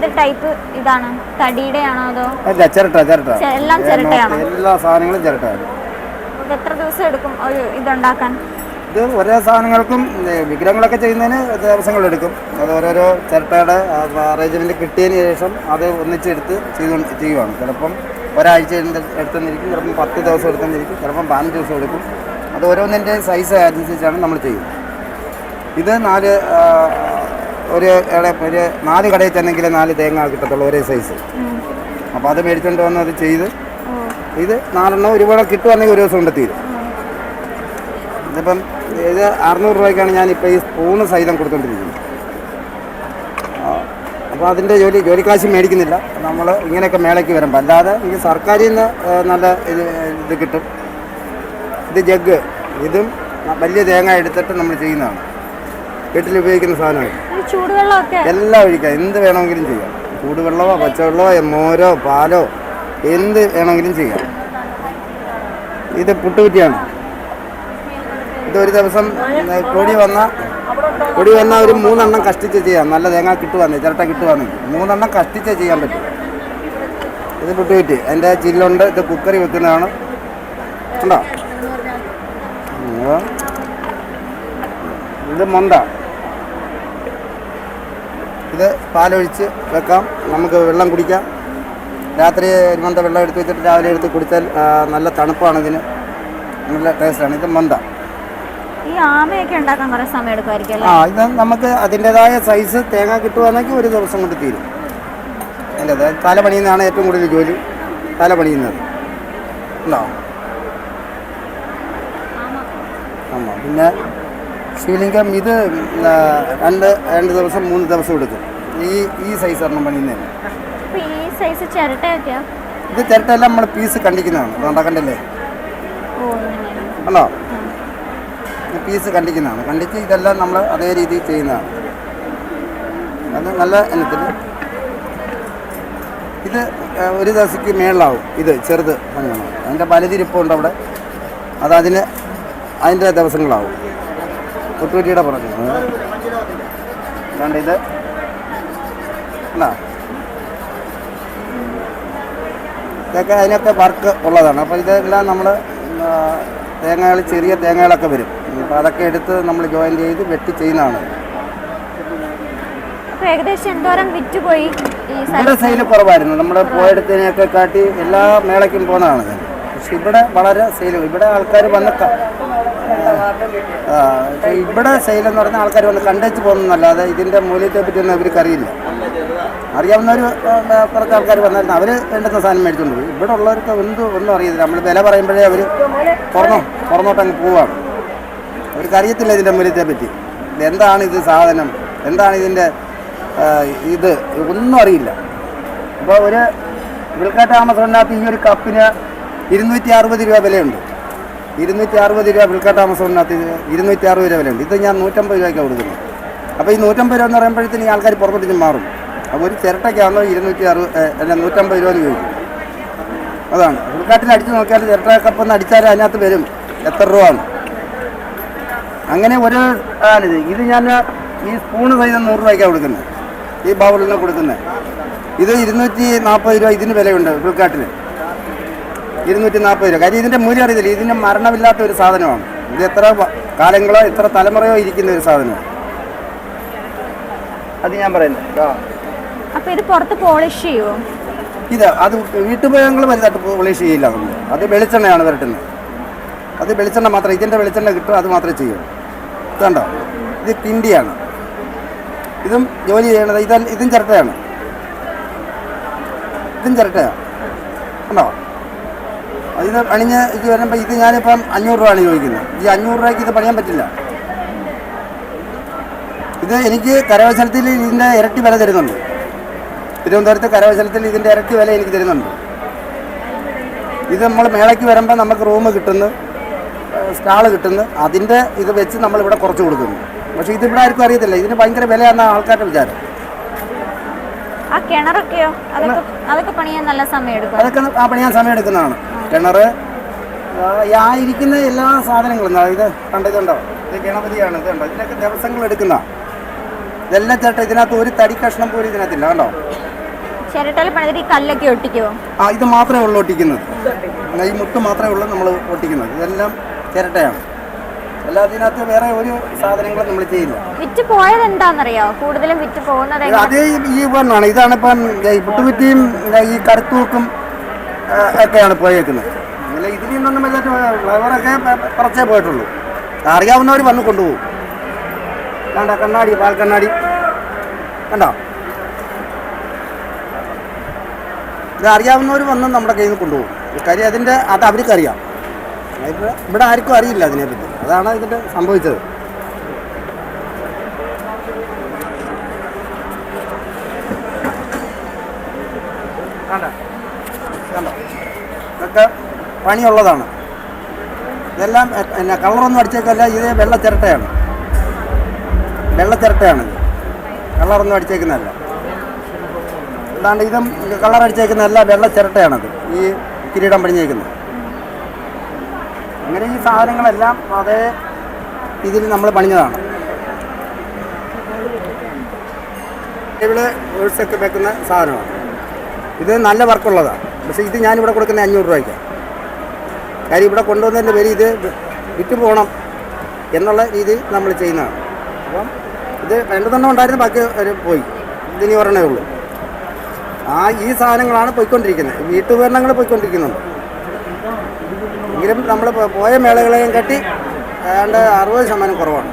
എന്ത് ടൈപ്പ് ഇതാണ്? തടിയുടെ ആണോ അതോ? അല്ല ചിരട്ട ചിരട്ട. എല്ലാം ചിരട്ടയാണോ? എല്ലാ സാധനങ്ങളും ചിരട്ടയാണ്. ഇത് എത്ര ദിവസം എടുക്കും ഒരു ഇതുണ്ടാക്കാൻ? ഇത് ഓരോ സാധനങ്ങൾക്കും വിഗ്രഹങ്ങളൊക്കെ ചെയ്യുന്നതിന് ദിവസങ്ങളെടുക്കും അത് ഓരോരോ ചിരട്ടയുടെ അറേഞ്ച്മെന്റ് കിട്ടിയതിന് ശേഷം അത് ഒന്നിച്ചെടുത്ത് ചെയ്തു ചെയ്യുവാണ്. ചിലപ്പം ഒരാഴ്ച എടുത്ത് എടുത്തെന്നിരിക്കും ചിലപ്പം പത്ത് ദിവസം എടുത്തെന്നിരിക്കും ചിലപ്പം പതിനഞ്ച് ദിവസം എടുക്കും. അത് ഓരോന്നിന്റെ സൈസ് അനുസരിച്ചാണ് നമ്മൾ ചെയ്യുന്നത്. ഇത് നാല് ഒരു ഒരു നാല് കടയിൽ ചെന്നെങ്കിൽ നാല് തേങ്ങ കിട്ടത്തുള്ളൂ ഒരേ സൈസ്. അപ്പോൾ അത് മേടിച്ചുകൊണ്ട് വന്ന് അത് ചെയ്ത് ഇത് നാലെണ്ണം ഒരുപാട് കിട്ടുവാണെങ്കിൽ ഒരു ദിവസം കൊണ്ട് തീരും. ഇതിപ്പം ഇത് അറുന്നൂറ് രൂപയ്ക്കാണ് ഞാൻ ഞാനിപ്പോൾ ഈ സ്പൂണ് സഹിതം കൊടുത്തോണ്ടിരിക്കുന്നത്. അപ്പോൾ അതിന്റെ ജോലി ജോലിക്കാശ് മേടിക്കുന്നില്ല. നമ്മൾ ഇങ്ങനെയൊക്കെ മേളയ്ക്ക് വരുമ്പോൾ അല്ലാതെ ഈ സർക്കാരിൽ നിന്ന് നല്ല ഇത് ഇത് കിട്ടും. ഇത് ജഗ്. ഇതും വലിയ തേങ്ങ എടുത്തിട്ട് നമ്മൾ ചെയ്യുന്നതാണ്. വീട്ടിൽ ഉപയോഗിക്കുന്ന സാധനമാണ്. എല്ലാം ഒഴിക്കാം. എന്ത് വേണമെങ്കിലും ചെയ്യാം. ചൂടുവെള്ളമോ പച്ചവെള്ളമോ മോരോ പാലോ എന്ത് വേണമെങ്കിലും ചെയ്യാം. ഇത് പുട്ടുകുറ്റിയാണ്. ഇത് ഒരു ദിവസം കൊടി വന്ന കൊടി വന്ന ഒരു മൂന്നെണ്ണം കഷ്ടിച്ച് ചെയ്യാം. നല്ല തേങ്ങ കിട്ടുവാന്ന് ചിരട്ട കിട്ടുവാന്ന്. മൂന്നെണ്ണം കഷ്ടിച്ച് ചെയ്യാൻ പറ്റും. ഇത് പുട്ടുകുറ്റി. അതിന്റെ ചില്ലുണ്ട്. ഇത് കുക്കറി വെക്കുന്നതാണ്. ഉണ്ടോ. ഇത് മൊന്ത. ഇത് പാലൊഴിച്ച് വെക്കാം. നമുക്ക് വെള്ളം കുടിക്കാം. രാത്രി മന്ത വെള്ളം എടുത്ത് വെച്ചിട്ട് രാവിലെ എടുത്ത് കുടിച്ചാൽ നല്ല തണുപ്പാണ് ഇതിന്. നല്ല ടേസ്റ്റാണ്. ഇത് മന്ത. ഈ ആമയൊക്കെ ഉണ്ടാക്കാൻ കുറേ സമയം എടുക്കുമായിരിക്കും ആ ഇത് നമുക്ക് അതിന്റെതായ സൈസ് തേങ്ങ കിട്ടുവാണെങ്കിൽ ഒരു ദിവസം കൊണ്ട് തീരും. അതിന്റെ അത് തല പണിയുന്നതാണ് ഏറ്റവും കൂടുതൽ ജോലി. തല പണിയുന്നത് ഉണ്ടോ ആമാ. പിന്നെ ശിവലിംഗം ഇത് രണ്ട് രണ്ട് ദിവസം മൂന്ന് ദിവസം എടുക്കും. ഈ ഈ സൈസ് ഒരെണ്ണം പണിയുന്നതിന് ഇത് ചിരട്ടയെല്ലാം നമ്മൾ പീസ് കണ്ടിക്കുന്നതാണ് ഉണ്ടാക്കണ്ടല്ലേ ഇത് പീസ് കണ്ടിക്കുന്നതാണ് കണ്ടിച്ച് ഇതെല്ലാം നമ്മൾ അതേ രീതിയിൽ ചെയ്യുന്നതാണ്. അത് നല്ല ഇനത്തിൽ ഇത് ഒരു ദിവസത്തേക്ക് മേളിലാവും. ഇത് ചെറുത്. പണിയാണ് അതിന്റെ പലതിരിപ്പുണ്ട് അവിടെ. അത് അതിന് അതിന്റെ ദിവസങ്ങളാവും. ഒട്ടുകുറ്റിയുടെ പുറത്ത് അതുകൊണ്ട് ഇത്. അല്ല. ഇതൊക്കെ അതിനൊക്കെ വർക്ക് ഉള്ളതാണ്. അപ്പോൾ ഇതെല്ലാം നമ്മൾ തേങ്ങകൾ ചെറിയ തേങ്ങകളൊക്കെ വരും. അപ്പോൾ അതൊക്കെ എടുത്ത് നമ്മൾ ജോയിൻ ചെയ്ത് വെട്ടി ചെയ്യുന്നതാണ്. അപ്പൊ ഇവിടെ സെയിൽ കുറവായിരുന്നു. നമ്മൾ പോയെടുത്തതിനെയൊക്കെ കാട്ടി എല്ലാ മേളയ്ക്കും പോകുന്നതാണ്. പക്ഷെ ഇവിടെ വളരെ സെയിൽ ഇവിടെ ആൾക്കാർ വന്ന് ഇവിടെ സെയിൽ എന്ന് പറഞ്ഞാൽ ആൾക്കാർ വന്ന് കണ്ടേച്ച് പോകുന്നല്ലാതെ ഇതിന്റെ മൂല്യത്തെ പറ്റിയൊന്നും അവർക്ക് അറിയില്ല. അറിയാവുന്നവർ കുറച്ച് ആൾക്കാർ വന്നായിരുന്നു. അവർ വേണ്ടുന്ന സാധനം മേടിച്ചുകൊണ്ട് പോയി. ഇവിടെ ഉള്ളവർക്ക് എന്ത് ഒന്നും അറിയത്തില്ല. നമ്മൾ വില പറയുമ്പോഴേ അവർ പുറന്നോ പുറന്നോട്ട് അങ്ങ് പോവാണ്. അവർക്ക് അറിയത്തില്ല ഇതിന്റെ മൂല്യത്തെ പറ്റി. എന്താണ് ഇത് സാധനം? എന്താണ് ഇതിന്റെ ഇത്? ഒന്നും അറിയില്ല. അപ്പോൾ ഒരു വിൽക്കാട്ട് ആമസോണിനകത്ത് ഈ ഒരു കപ്പിന് ഇരുന്നൂറ്റി അറുപത് രൂപ വിലയുണ്ട്. ഇരുന്നൂറ്റി അറുപത് രൂപ വിൽക്കാട്ട് ആമസോണിനകത്ത് ഇരുന്നൂറ്റി അറുപത് രൂപ വിലയുണ്ട്. ഇത് ഞാൻ നൂറ്റമ്പത് രൂപയ്ക്കാണ് കൊടുക്കുന്നത്. അപ്പോൾ ഈ നൂറ്റമ്പത് രൂപ എന്ന് പറയുമ്പോഴത്തേന് ഈ ആൾക്കാർ പുറത്തോട്ട് മാറും. അപ്പോൾ ഒരു ചിരട്ടയ്ക്കാണോ ഇരുന്നൂറ്റി അറുപത് അല്ല നൂറ്റമ്പത് രൂപ എന്ന് ചോദിക്കും അതാണ്. ഉൾക്കാട്ടിൽ അടിച്ചു നോക്കിയാൽ ചിരട്ട കപ്പെന്ന് അടിച്ചാൽ അതിനകത്ത് വരും. എത്ര രൂപ ആണ് അങ്ങനെ ഒരു ആണിത്. ഇത് ഞാൻ ഈ സ്പൂണ് സഹിതം നൂറ് രൂപയ്ക്കാണ് കൊടുക്കുന്നത്. ഈ ബൗളിൽ നിന്ന് കൊടുക്കുന്നത്. ഇത് ഇരുന്നൂറ്റി നാൽപ്പത് രൂപ ഇതിന് വിലയുണ്ട് ഉൾക്കാട്ടിൽ ഇരുന്നൂറ്റി നാൽപ്പത് രൂപ. കാര്യം ഇതിന്റെ മൂല്യം അറിയത്തില്ല. ഇതിന്റെ മരണമില്ലാത്ത ഒരു സാധനമാണ്. ഇത് എത്ര കാലങ്ങളോ എത്ര തലമുറയോ ഇരിക്കുന്ന ഒരു സാധനമാണ്. അത് ഞാൻ പറയുന്നത് അപ്പൊ ഇത് പുറത്ത് പോളിഷ് ചെയ്യുമോ ഇത് അത് വീട്ടുപയോഗങ്ങൾ വലുതായിട്ട് പോളിഷ് ചെയ്യില്ല നമ്മൾ. അത് വെളിച്ചെണ്ണയാണ് വരട്ടുന്നത്. അത് വെളിച്ചെണ്ണ മാത്രം ഇതിന്റെ വെളിച്ചെണ്ണ കിട്ടും അത് മാത്രമേ ചെയ്യൂ. ഇതുണ്ടോ ഇത് പിണ്ടിയാണ് ഇതും ജോലി ചെയ്യണത് ഇത് ഇതും ചിരട്ടയാണ്. ഇതും ചിരട്ടയാണ്. കണ്ടോ? ഇത് പണിഞ്ഞ് ഇത് വരുമ്പോൾ ഇത് ഞാനിപ്പം അഞ്ഞൂറ് രൂപയാണ് ചോദിക്കുന്നത്. ഈ അഞ്ഞൂറ് രൂപയ്ക്ക് ഇത് പണിയാൻ പറ്റില്ല. ഇത് എനിക്ക് കരകൗശലത്തിൽ ഇതിന്റെ ഇരട്ടി വില തരുന്നുണ്ട്. തിരുവനന്തപുരത്ത് കരകൗശലത്തിൽ ഇതിന്റെ ഇരട്ടി വില എനിക്ക് തരുന്നുണ്ട്. ഇത് നമ്മൾ മേളയ്ക്ക് വരുമ്പോൾ നമുക്ക് റൂം കിട്ടുന്നു സ്റ്റാൾ കിട്ടുന്നു. അതിന്റെ ഇത് വെച്ച് നമ്മളിവിടെ കുറച്ച് കൊടുക്കുന്നു. പക്ഷേ ഇതിവിടെ ആർക്കും അറിയത്തില്ല. ഇതിന് ഭയങ്കര വിലയാണ് ആൾക്കാരുടെ വിചാരം. ആ കിണറൊക്കെയോ? അതൊക്കെ അതൊക്കെ പണിയാൻ നല്ല സമയം എടുക്കും. അതൊക്കെ ആ പണിയാൻ സമയം എടുക്കുന്നതാണ്. കിണർ ആ ഇരിക്കുന്ന എല്ലാ സാധനങ്ങളും ഇത് കണ്ടതുണ്ടോ ഇത് ഗണപതിയാണ് ഇത് കണ്ടോ? ഇതിനൊക്കെ ദിവസങ്ങൾ എടുക്കുന്ന. ഇതെല്ലാം ചേട്ടാ ഇതിനകത്ത് ഒരു തടി കഷ്ണം പോലും ഇതിനകത്തില്ല കണ്ടോ? കല്ലൊക്കെ ഒട്ടിക്കുമോ ആ ഇത് മാത്രമേ ഉള്ളൂ ഒട്ടിക്കുന്നത്. ഈ മുട്ട് മാത്രമേ ഉള്ളൂ നമ്മൾ ഒട്ടിക്കുന്നത്. ഇതെല്ലാം ചിരട്ടയാണ് അല്ലാതെ ഇതിനകത്ത് വേറെ ഒരു സാധനങ്ങളും നമ്മൾ ചെയ്യില്ല വിറ്റ് പോയത് എന്താണെന്നറിയോ? കൂടുതലും വിറ്റ് പോകുന്നത് അതേ ഈ പറഞ്ഞാണ് ഇതാണ് ഇപ്പം പുട്ടുകുറ്റിയും ഈ കറുത്തൂക്കും ഒക്കെയാണ് പോയേക്കുന്നത് അല്ല ഇതിൽ നിന്നൊന്നും വലിയ ഫ്ലവറൊക്കെ കുറച്ചേ പോയിട്ടുള്ളൂ. അറിയാവുന്നവർ വന്ന് കൊണ്ടുപോകും. കണ്ട കണ്ണാടി പാൽ കണ്ണാടി. കണ്ടോ? ഇത് അറിയാവുന്നവർ വന്ന് നമ്മുടെ കയ്യിൽ നിന്ന് കൊണ്ടുപോകും. കാര്യം അതിന്റെ അത് അവർക്കറിയാം ഇവിടെ ആർക്കും അറിയില്ല അതിനെപ്പറ്റി. അതാണ് ഇതിന്റെ സംഭവിച്ചത് കണ്ടോ കണ്ടോ ഇതൊക്കെ പണിയുള്ളതാണ്. ഇതെല്ലാം പിന്നെ കളറൊന്നും അടിച്ചേക്കല്ല ഇത് വെള്ള ചിരട്ടയാണ് വെള്ള ചിരട്ടയാണ് കളറൊന്നും അടിച്ചേക്കുന്നതല്ല. അല്ലാണ്ട് ഇതും കളർ അടിച്ചേക്കുന്നതല്ല വെള്ള ചിരട്ടയാണത് ഈ കിരീടം പണിഞ്ഞേക്കുന്നത്. അങ്ങനെ ഈ സാധനങ്ങളെല്ലാം അതേ ഇതിൽ നമ്മൾ പണിഞ്ഞതാണ്. ഇവിടെ ഒഴിച്ചൊക്കെ വെക്കുന്ന സാധനമാണ്. ഇത് നല്ല വർക്കുള്ളതാണ്. പക്ഷേ ഇത് ഞാനിവിടെ കൊടുക്കുന്ന അഞ്ഞൂറ് രൂപയ്ക്കാണ്. കാര്യം ഇവിടെ കൊണ്ടുവന്നതിന്റെ പേര് ഇത് വിറ്റ് പോകണം എന്നുള്ള രീതി നമ്മൾ ചെയ്യുന്നതാണ്. അപ്പം ഇത് രണ്ടെണ്ണം ഉണ്ടായിരുന്നു ബാക്കി ഒരു പോയി. ഇതിനി ഒരെണ്ണേ ഉള്ളൂ. ആ ഈ സാധനങ്ങളാണ് പോയിക്കൊണ്ടിരിക്കുന്നത്. വീട്ടുപകരണങ്ങൾ പോയിക്കൊണ്ടിരിക്കുന്നുണ്ട്. എങ്കിലും നമ്മൾ പോയ മേളകളെയും കട്ടി ഏതാണ്ട് അറുപത് ശതമാനം കുറവാണ്.